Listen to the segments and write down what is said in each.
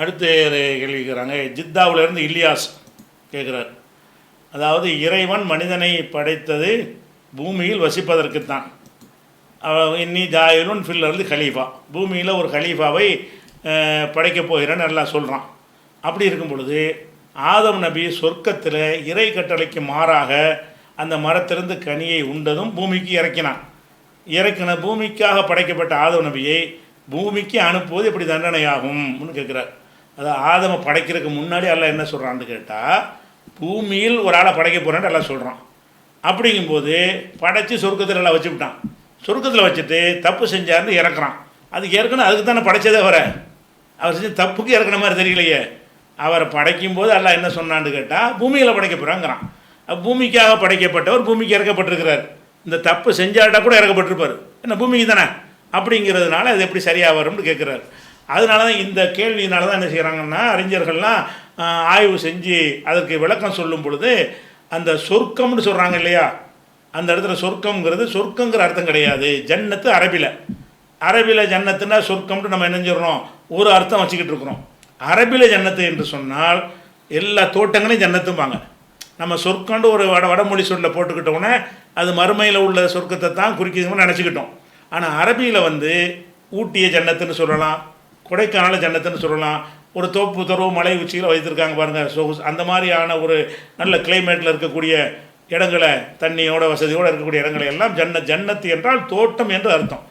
அடுத்து கேள்வி கேட்குறாங்க ஜித்தாவிலேருந்து இலியாஸ் கேட்குறார். அதாவது இறைவன் மனிதனை படைத்தது பூமியில் வசிப்பதற்குத்தான். இன்னி ஜாயிலுன் ஃபில்லருந்து கலீஃபா. பூமியில் ஒரு கலீஃபாவை படைக்கப் போகிறேன்னு எல்லாம் சொல்கிறான் அப்படி இருக்கும் பொழுது ஆதம் நபி சொர்க்கத்தில் இறை கட்டளைக்கு மாறாக அந்த மரத்திலிருந்து கனியை உண்டதும் பூமிக்கு இறக்கினான். இறக்கின பூமிக்காக படைக்கப்பட்ட ஆதவ நபியை பூமிக்கு அனுப்புவது எப்படி தண்டனையாகும்னு கேட்குறார். அதாவது ஆதமை படைக்கிறதுக்கு முன்னாடி எல்லாம் என்ன சொல்கிறான்னு கேட்டால் பூமியில் ஒரு ஆளை படைக்க போகிறேன்ட்டு எல்லாம் சொல்கிறான் அப்படிங்கும்போது படைத்து சொர்க்கத்தில் எல்லாம் வச்சுவிட்டான் சொர்க்கத்தில் வச்சுட்டு தப்பு செஞ்சாருன்னு இறக்குறான். அதுக்கு ஏற்கனவே அதுக்கு தானே படைச்சதே வர அவர் செஞ்சு தப்புக்கு இறக்குன மாதிரி தெரியலையே. அவரை படைக்கும் போது எல்லாம் என்ன சொன்னான்னு கேட்டால் பூமியில் படைக்க போகிறாங்கிறான் பூமிக்காக படைக்கப்பட்டவர் பூமிக்கு இறக்கப்பட்டிருக்கிறார். இந்த தப்பு செஞ்சாட்டா கூட இறக்கப்பட்டிருப்பார். என்ன பூமிக்கு தானே? அப்படிங்கிறதுனால அது எப்படி சரியாக வரும்னு கேட்குறாரு அதனால தான் இந்த கேள்வியினால தான் என்ன செய்கிறாங்கன்னா அறிஞர்கள்லாம் ஆய்வு செஞ்சு அதற்கு விளக்கம் சொல்லும் பொழுது அந்த சொர்க்கம்னு சொல்கிறாங்க இல்லையா? அந்த இடத்துல சொர்க்கம்ங்கிறது சொர்க்கங்கிற அர்த்தம் கிடையாது. ஜன்னத்து அரபியில் அரபியில் ஜன்னத்துனா சொர்க்கம்னு நம்ம என்ன ஒரு அர்த்தம் வச்சுக்கிட்டு இருக்கிறோம். அரபியில் ஜன்னத்து என்று சொன்னால் எல்லா தோட்டங்களையும் ஜன்னத்தும்பாங்க. நம்ம சொர்க்கம்னு ஒரு வட வடமொழி சொல்ல போட்டுக்கிட்டோன்னே அது மறுமையில் உள்ள சொர்க்கத்தை தான் குறிக்குதுன்னு நினச்சிக்கிட்டோம். ஆனால் அரபியில் வந்து ஊட்டிய ஜன்னத்துன்னு சொல்லலாம். கொடைக்கானல் ஜன்னத்துன்னு சொல்லலாம். ஒரு தோப்பு துறவு மலை உச்சியில் வைத்திருக்காங்க பாருங்கள் சொகுசு. அந்த மாதிரியான ஒரு நல்ல கிளைமேட்டில் இருக்கக்கூடிய இடங்களை தண்ணியோட வசதியோடு இருக்கக்கூடிய இடங்களை எல்லாம் ஜன்ன ஜன்னத்து என்றால் தோட்டம் என்று அர்த்தம்.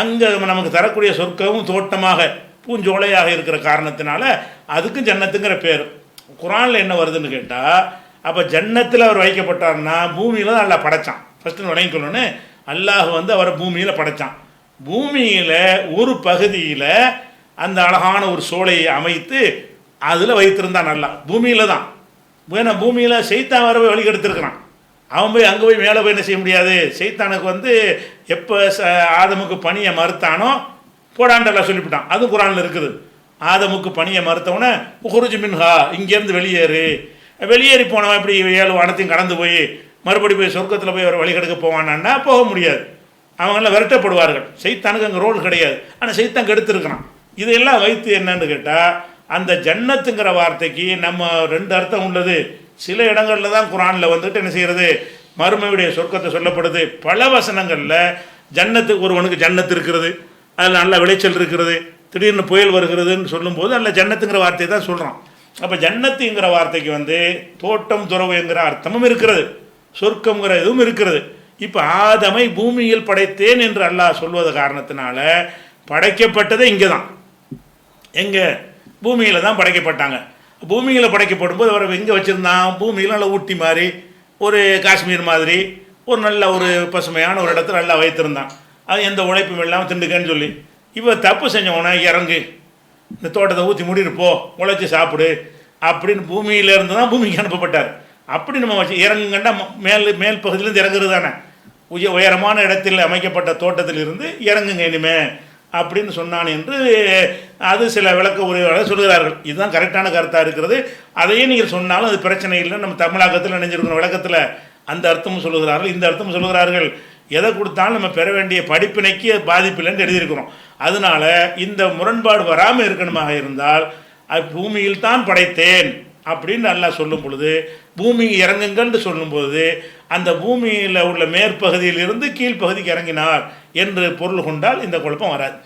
அங்கே நமக்கு தரக்கூடிய சொர்க்கமும் தோட்டமாக பூஞ்சோலையாக இருக்கிற காரணத்தினால அதுக்கும் ஜன்னத்துங்கிற பேர். குரானில் என்ன வருதுன்னு கேட்டால் அப்போ ஜன்னத்தில் அவர் வைக்கப்பட்டார்னா பூமியில் தான் நல்லா படைச்சான். ஃபஸ்ட்டு விளங்கிக்கணுன்னு அல்லாஹ் வந்து அவரை பூமியில் படைச்சான். பூமியில் ஒரு பகுதியில் அந்த அழகான ஒரு சோலையை அமைத்து அதில் வைத்திருந்தா நல்லா. பூமியில் தான். ஏன்னா பூமியில் செய்தான் வர போய் வழிகெடுத்துருக்கிறான் அவன் போய் அங்கே போய் மேலே போய் என்ன செய்ய முடியாது? செய்தானுக்கு வந்து எப்போ ச ஆதமுக்கு பணியை மறுத்தானோ போடாண்டெல்லாம் சொல்லிவிட்டான். அதுவும் குரானில் இருக்குது. ஆதமுக்கு பணியை மறுத்தவனே குருஜி மின்ஹா இங்கேருந்து வெளியேறு. வெளியேறி போனவன் இப்படி ஏழு வானத்தையும் கடந்து போய் மறுபடி போய் சொர்க்கத்தில் போய் ஒரு வழிகெடுக்க போவானான்னா போக முடியாது. அவங்களாம் விரட்டப்படுவார்கள். செய்தானுக்கு அங்கே ரோல் கிடையாது. ஆனால் செய்தான் கெடுத்துருக்கிறான். இதையெல்லாம் வைத்து என்னன்னு கேட்டால் அந்த ஜன்னத்துங்கிற வார்த்தைக்கு நம்ம ரெண்டு அர்த்தம் உள்ளது. சில இடங்களில் தான் குரானில் வந்துட்டு என்ன செய்கிறது மறுமையுடைய சொர்க்கத்தை சொல்லப்படுது. பல வசனங்களில் ஜன்னத்துக்கு ஒருவனுக்கு ஜன்னத்து இருக்கிறது. அதில் நல்ல விளைச்சல் இருக்கிறது. திடீர்னு புயல் வருகிறதுன்னு சொல்லும்போது அதில் ஜன்னத்துங்கிற வார்த்தையை தான் சொல்கிறோம் அப்போ ஜன்னத்துங்கிற வார்த்தைக்கு வந்து தோட்டம் துறவுங்கிற அர்த்தமும் இருக்கிறது. சொர்க்கம்ங்கிற இதுவும் இருக்கிறது. இப்போ ஆதமை பூமியில் படைத்தேன் என்று அல்லாஹ் சொல்வது காரணத்தினால படைக்கப்பட்டதே இங்கே தான் எங்கே? பூமியில் தான் படைக்கப்பட்டாங்க. பூமியில் படைக்கப்படும் போது அவர் எங்கே வச்சுருந்தான்? பூமியில் நல்ல ஊட்டி மாதிரி ஒரு காஷ்மீர் மாதிரி ஒரு நல்ல ஒரு பசுமையான ஒரு இடத்துல நல்லா வைத்திருந்தான். அது எந்த உழைப்பும் இல்லாமல் திண்டுக்கன்னு சொல்லி. இப்போ தப்பு செஞ்சவன இறங்கு. இந்த தோட்டத்தை ஊற்றி மூடிட்டு உழைச்சி சாப்பிடு அப்படின்னு பூமியிலேருந்து தான் பூமிக்கு அனுப்பப்பட்டார். அப்படி நம்ம வச்சு இறங்குங்கண்டா மேல் மேல் பகுதியிலேருந்து இறங்குறது தானே. உய உயரமான இடத்தில் அமைக்கப்பட்ட தோட்டத்திலிருந்து இறங்குங்க இனிமே. அப்படின்னு சொன்னான் என்று அது சில விளக்க உரையாளர் சொல்கிறார்கள் இதுதான் கரெக்டான கருத்தாக இருக்கிறது. அதையே நீங்கள் சொன்னாலும் அது பிரச்சனை இல்லை நம்ம தமிழாக்கத்தில் நினைஞ்சிருக்கிற விளக்கத்தில். அந்த அர்த்தமும் சொல்லுகிறார்கள். இந்த அர்த்தமும் சொல்லுகிறார்கள். எதை கொடுத்தாலும் நம்ம பெற வேண்டிய படிப்பினைக்கு பாதிப்பில்லைன்னு எழுதியிருக்கிறோம். அதனால இந்த முரண்பாடு வராமல் இருக்கணுமாக இருந்தால் அது பூமியில் தான் படைத்தேன். அப்படின்னு நல்லா சொல்லும் பொழுது பூமி இறங்குங்கள்னு சொல்லும்பொழுது அந்த பூமியில் உள்ள மேற்பகுதியில் இருந்து கீழ்ப்பகுதிக்கு இறங்கினார் என்று பொருள் கொண்டால் இந்த குழப்பம் வராது.